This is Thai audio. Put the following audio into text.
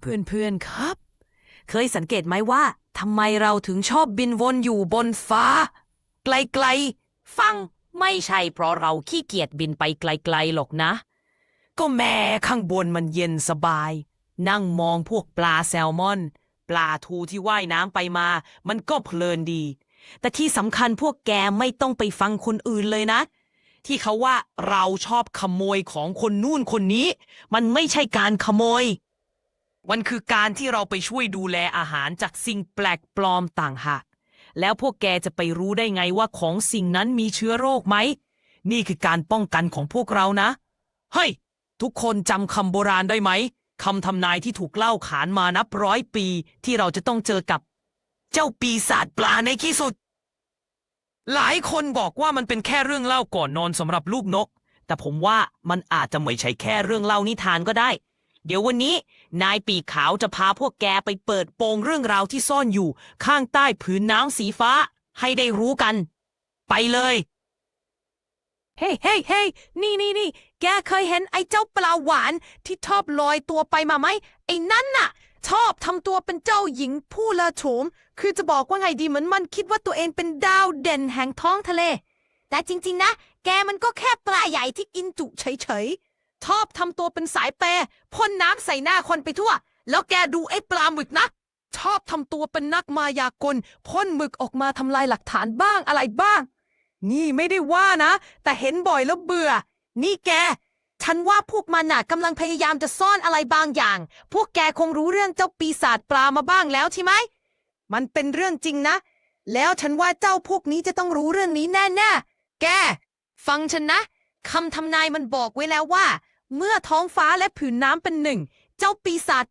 เพื่อนๆครับ เคยสังเกตไหมว่าทำไมเราถึงชอบบินวนอยู่บนฟ้า ไกลๆ ฟังไม่ใช่เพราะเราขี้เกียจบินไปไกลๆหรอกนะ ก็แม่ข้างบนมันเย็นสบาย นั่งมองพวกปลาแซลมอน ปลาทูที่ว่ายน้ำไปมา มันก็เพลินดี แต่ที่สำคัญพวกแกไม่ต้องไปฟังคนอื่นเลยนะ ที่เขาว่าเราชอบขโมยของคนนู่นคนนี้ มันไม่ใช่การขโมย มันคือการที่เราไปช่วยดูแลอาหารจากสิ่งแปลกปลอมต่างหาก แล้วพวกแกจะไปรู้ได้ไงว่าของสิ่งนั้นมีเชื้อโรคไหม นี่คือการป้องกันของพวกเรานะ เฮ้ย ทุกคนจำคำโบราณได้ไหม คำทำนายที่ถูกเล่าขานมานับร้อยปีที่เราจะต้องเจอกับ เจ้าปีศาจปลาในที่สุด หลายคนบอกว่ามันเป็นแค่เรื่องเล่าก่อนนอนสำหรับลูกนก แต่ผมว่ามันอาจจะไม่ใช่แค่เรื่องเล่านิทานก็ได้ เดี๋ยววันนี้ นายปีกขาวจะพาพวกแกไปเปิดโปงเรื่องราวที่ซ่อนอยู่ ข้างใต้ผืนน้ำสีฟ้า ให้ได้รู้กัน ไปเลย เฮ้ยเฮ้ยเฮ้ยนี่นี่นี่ แกเคยเห็นไอ้เจ้าปลาหวานที่ชอบลอยตัวไปมาไหม ไอ้นั่นน่ะ ชอบทำตัวเป็นเจ้าหญิงผู้ละโฉม คือจะบอกว่าไงดีเหมือนมันคิดว่าตัวเองเป็นดาวเด่นแห่งท้องทะเล แต่จริง ๆ นะ แกมันก็แค่ปลาใหญ่ที่กินจุเฉยๆ ชอบทำตัวเป็นสายเปย์พ่นน้ำใส่หน้าคนไปทั่ว แล้วแกดูไอ้ปลาหมึกนะ ชอบทำตัวเป็นนักมายากลพ่นหมึกออกมาทำลายหลักฐานบ้างอะไรบ้าง นี่ไม่ได้ว่านะ แต่เห็นบ่อยแล้วเบื่อ นี่แก ฉันว่าพวกมันน่ะกำลังพยายามจะซ่อนอะไรบางอย่าง พวกแกคงรู้เรื่องเจ้าปีศาจปลามาบ้างแล้วใช่ไหม มันเป็นเรื่องจริงนะ แล้วฉันว่าเจ้าพวกนี้จะต้องรู้เรื่องนี้แน่ๆ แก ฟังฉันนะ คำทำนายมันบอกไว้แล้วว่า เมื่อท้องฟ้าและผืนน้ำเป็นหนึ่ง เจ้าปีศาจ